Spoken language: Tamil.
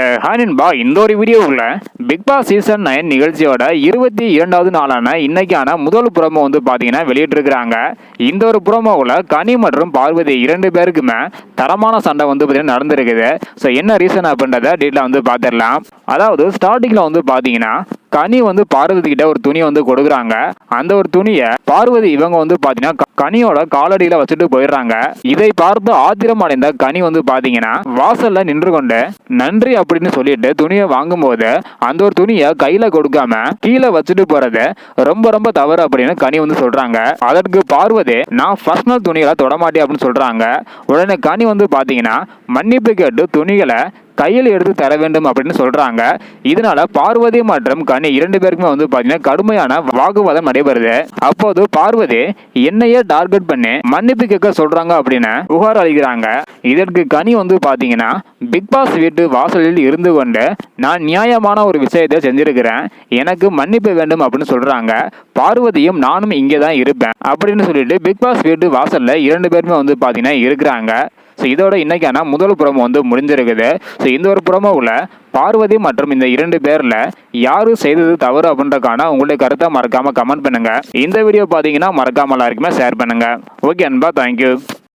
Uh, ஹானின்பா இந்த ஒரு வீடியோவில் பிக் பாஸ் சீசன் நைன் நிகழ்ச்சியோட இருபத்தி இரண்டாவது நாளான இன்னைக்கான முதல் புறமோ வந்து பார்த்தீங்கன்னா வெளியிட்டிருக்கிறாங்க. இந்த ஒரு புறமோவில் கனி மற்றும் பார்வதி இரண்டு பேருக்குமே தரமான சண்டை வந்து பார்த்தீங்கன்னா நடந்திருக்குது. ஸோ என்ன ரீசன் அப்படின்றத டீட்டெயில் வந்து பார்த்துடலாம் அதாவது ஸ்டார்டிங்கில் வந்து பார்த்தீங்கன்னா கனி வந்து பார்வதி கிட்ட ஒரு துணியை வந்து கொடுக்குறாங்க. அந்த ஒரு துணியை பார்வதி இவங்க வந்து பார்த்தீங்கன்னா க- கனியோட காலடியில வச்சுட்டு போயிடுறாங்க. இதை பார்த்து ஆத்திரம் அடைந்த கனி வந்து பார்த்தீங்கன்னா வாசல்ல நின்று கொண்டு நன்றி அப்படின்னு சொல்லிட்டு துணியை வாங்கும்போது அந்த ஒரு துணியை கையில கொடுக்காம கீழே வச்சுட்டு போறது ரொம்ப ரொம்ப தவறு அப்படின்னு கனி வந்து சொல்றாங்க. அதற்கு பார்வதி நான் ஃபர்ஸ்ட் நாள் துணிகளை தொடமாட்டேன் அப்படின்னு சொல்றாங்க. உடனே கனி வந்து பார்த்தீங்கன்னா மன்னிப்பு கேட்டு துணிகளை கையில் எடுத்து தர வேண்டும் அப்படின்னு சொல்றாங்க. இதனால பார்வதி மற்றும் கனி இரண்டு பேருக்குமே வந்து பாத்தீங்கன்னா கடுமையான வாக்குவாதம் நடைபெறுது. அப்போது பார்வதி என்னையே டார்கெட் பண்ணி. மன்னிப்பு கேட்க சொல்றாங்க அப்படின்னு புகார் அளிக்கிறாங்க. இதற்கு கனி வந்து பாத்தீங்கன்னா பிக் பாஸ் வீட்டு வாசலில் இருந்து கொண்டு நான் நியாயமான ஒரு விஷயத்தை செஞ்சிருக்கிறேன். எனக்கு மன்னிப்பு வேண்டும் அப்படின்னு சொல்றாங்க. பார்வதியும் நானும் இங்கே தான் இருப்பேன் அப்படின்னு சொல்லிட்டு பிக் பாஸ் வீட்டு வாசல்ல இரண்டு பேருமே வந்து பாத்தீங்கன்னா இருக்கிறாங்க. ஸோ இதோட இன்றைக்கான முதல் புறமோ வந்து முடிஞ்சிருக்குது. ஸோ இந்த ஒரு புறமோவில் பார்வதி மற்றும் இந்த இரண்டு பேரில் யாரும் செய்தது தவறு அப்படின்றக்கான உங்களுடைய கருத்தை மறக்காமல் கமெண்ட் பண்ணுங்க. இந்த வீடியோ பார்த்தீங்கன்னா மறக்காமல் எல்லாருக்குமே ஷேர் பண்ணுங்க. ஓகே அன்பா தேங்க்யூ